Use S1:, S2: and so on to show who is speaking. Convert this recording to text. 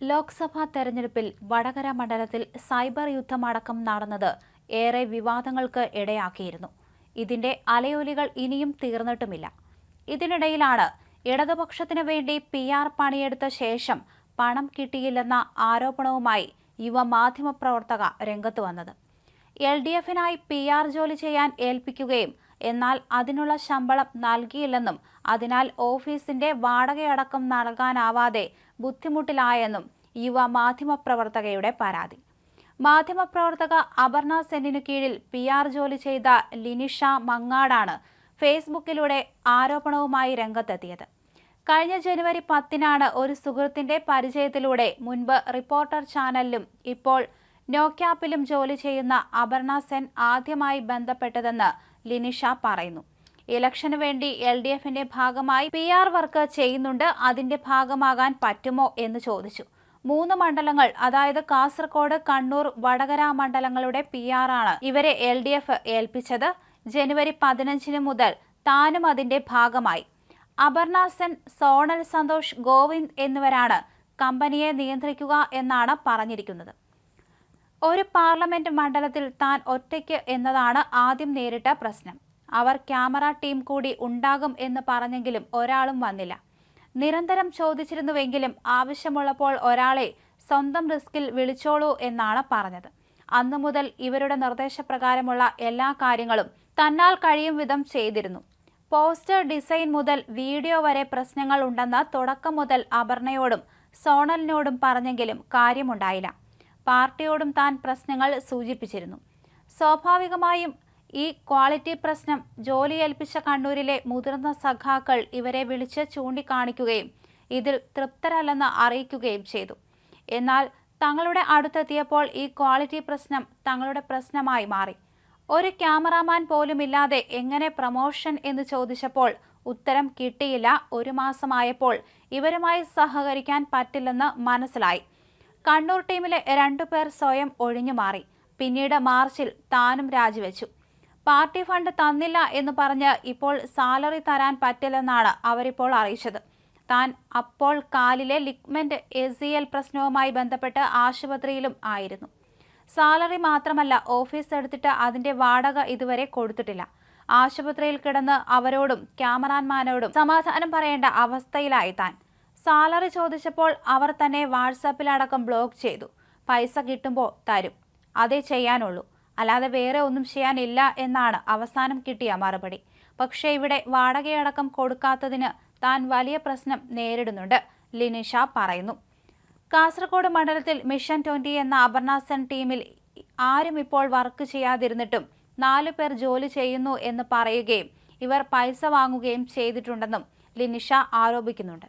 S1: ലോക്സഭാ തെരഞ്ഞെടുപ്പിൽ വടകര മണ്ഡലത്തിൽ സൈബർ യുദ്ധമടക്കം നടന്നത് ഏറെ വിവാദങ്ങൾക്ക് ഇടയാക്കിയിരുന്നു. ഇതിന്റെ അലയൊലികൾ ഇനിയും തീർന്നിട്ടുമില്ല. ഇതിനിടയിലാണ് ഇടതുപക്ഷത്തിനു വേണ്ടി പി ആർ പണിയെടുത്ത ശേഷം പണം കിട്ടിയില്ലെന്ന ആരോപണവുമായി യുവ മാധ്യമപ്രവർത്തക രംഗത്ത് വന്നത്. എൽ ഡി എഫിനായി പി ആർ ജോലി ചെയ്യാൻ ഏൽപ്പിക്കുകയും എന്നാൽ അതിനുള്ള ശമ്പളം നൽകിയില്ലെന്നും അതിനാൽ ഓഫീസിന്റെ വാടകയടക്കം നൽകാനാവാതെ ബുദ്ധിമുട്ടിലായെന്നും യുവ മാധ്യമപ്രവർത്തകയുടെ പരാതി. മാധ്യമപ്രവർത്തക അപർണ സെന്നിനു കീഴിൽ പി ആർ ജോലി ചെയ്ത ലിനിഷ മങ്ങാടാണ് ഫേസ്ബുക്കിലൂടെ ആരോപണവുമായി രംഗത്തെത്തിയത്. കഴിഞ്ഞ ജനുവരി പത്തിനാണ് ഒരു സുഹൃത്തിന്റെ പരിചയത്തിലൂടെ മുൻപ് റിപ്പോർട്ടർ ചാനലിലും ഇപ്പോൾ നോക്യാപ്പിലും ജോലി ചെയ്യുന്ന അപർണ സെൻ ആദ്യമായി ബന്ധപ്പെട്ടതെന്ന് ലിനിഷ പറയുന്നു. ഇലക്ഷന് വേണ്ടി എൽ ഡി എഫിന്റെ ഭാഗമായി പി ആർ വർക്ക് ചെയ്യുന്നുണ്ട്. അതിന്റെ ഭാഗമാകാൻ പറ്റുമോ എന്ന് ചോദിച്ചു. മൂന്ന് മണ്ഡലങ്ങൾ അതായത് കാസർഗോഡ് കണ്ണൂർ വടകര മണ്ഡലങ്ങളുടെ പി ആർ ആണ് ഇവരെ എൽ ഡി എഫ് ഏൽപ്പിച്ചത്. ജനുവരി പതിനഞ്ചിന് മുതൽ താനും അതിന്റെ ഭാഗമായി. അപർണ സെൻ സോണൽ സന്തോഷ് ഗോവിന്ദ് എന്നിവരാണ് കമ്പനിയെ നിയന്ത്രിക്കുക എന്നാണ് പറഞ്ഞിരിക്കുന്നത്. ഒരു പാർലമെന്റ് മണ്ഡലത്തിൽ താൻ ഒറ്റയ്ക്ക് എന്നതാണ് ആദ്യം നേരിട്ട പ്രശ്നം. അവർ ക്യാമറ ടീം കൂടി ഉണ്ടാകും എന്ന് പറഞ്ഞെങ്കിലും ഒരാളും വന്നില്ല. നിരന്തരം ചോദിച്ചിരുന്നുവെങ്കിലും ആവശ്യമുള്ളപ്പോൾ ഒരാളെ സ്വന്തം റിസ്കിൽ വിളിച്ചോളൂ എന്നാണ് പറഞ്ഞത്. അന്നു മുതൽ ഇവരുടെ നിർദ്ദേശപ്രകാരമുള്ള എല്ലാ കാര്യങ്ങളും തന്നാൽ കഴിയും വിധം ചെയ്തിരുന്നു. പോസ്റ്റർ ഡിസൈൻ മുതൽ വീഡിയോ വരെ പ്രശ്നങ്ങൾ ഉണ്ടെന്ന് തുടക്കം മുതൽ അപർണയോടും സോണലിനോടും പറഞ്ഞെങ്കിലും കാര്യമുണ്ടായില്ല. പാർട്ടിയോടും താൻ പ്രശ്നങ്ങൾ സൂചിപ്പിച്ചിരുന്നു. സ്വാഭാവികമായും ഈ ക്വാളിറ്റി പ്രശ്നം ജോലി ഏൽപ്പിച്ച കണ്ണൂരിലെ മുതിർന്ന സഖാക്കൾ ഇവരെ വിളിച്ച് ചൂണ്ടിക്കാണിക്കുകയും ഇതിൽ തൃപ്തരല്ലെന്ന് അറിയിക്കുകയും ചെയ്തു. എന്നാൽ തങ്ങളുടെ അടുത്തെത്തിയപ്പോൾ ഈ ക്വാളിറ്റി പ്രശ്നം തങ്ങളുടെ പ്രശ്നമായി മാറി. ഒരു ക്യാമറാമാൻ പോലുമില്ലാതെ എങ്ങനെ പ്രമോഷൻ എന്ന് ചോദിച്ചപ്പോൾ ഉത്തരം കിട്ടിയില്ല. ഒരു മാസമായപ്പോൾ ഇവരുമായി സഹകരിക്കാൻ പറ്റില്ലെന്ന് മനസ്സിലായി. കണ്ണൂർ ടീമിലെ രണ്ടുപേർ സ്വയം ഒഴിഞ്ഞു മാറി. പിന്നീട് മാർച്ചിൽ താനും രാജിവെച്ചു. പാർട്ടി ഫണ്ട് തന്നില്ല എന്ന് പറഞ്ഞ് ഇപ്പോൾ സാലറി തരാൻ പറ്റില്ലെന്നാണ് അവരിപ്പോൾ അറിയിച്ചത്. താൻ അപ്പോൾ കാലിലെ ലിഗ്മെന്റ് എ സി എൽ പ്രശ്നവുമായി ബന്ധപ്പെട്ട് ആശുപത്രിയിലും ആയിരുന്നു. സാലറി മാത്രമല്ല ഓഫീസ് എടുത്തിട്ട് അതിന്റെ വാടക ഇതുവരെ കൊടുത്തിട്ടില്ല. ആശുപത്രിയിൽ കിടന്ന് അവരോടും ക്യാമറാമാനോടും സമാധാനം പറയേണ്ട അവസ്ഥയിലായി താൻ. സാലറി ചോദിച്ചപ്പോൾ അവർ തന്നെ വാട്സാപ്പിലടക്കം ബ്ലോക്ക് ചെയ്തു. പൈസ കിട്ടുമ്പോൾ തരും. അതേ ചെയ്യാനുള്ളൂ. അല്ലാതെ വേറെ ഒന്നും ചെയ്യാനില്ല എന്നാണ് അവസാനം കിട്ടിയ മറുപടി. പക്ഷേ ഇവിടെ വാടകയടക്കം കൊടുക്കാത്തതിന് താൻ വലിയ പ്രശ്നം നേരിടുന്നുണ്ട് ലിനിഷ പറയുന്നു. കാസർഗോഡ് മണ്ഡലത്തിൽ മിഷൻ ട്വന്റി എന്ന അപർണാസൻ ടീമിൽ ആരും ഇപ്പോൾ വർക്ക് ചെയ്യാതിരുന്നിട്ടും നാലു പേർ ജോലി ചെയ്യുന്നു എന്ന് പറയുകയും ഇവർ പൈസ വാങ്ങുകയും ചെയ്തിട്ടുണ്ടെന്നും ലിനിഷ ആരോപിക്കുന്നുണ്ട്.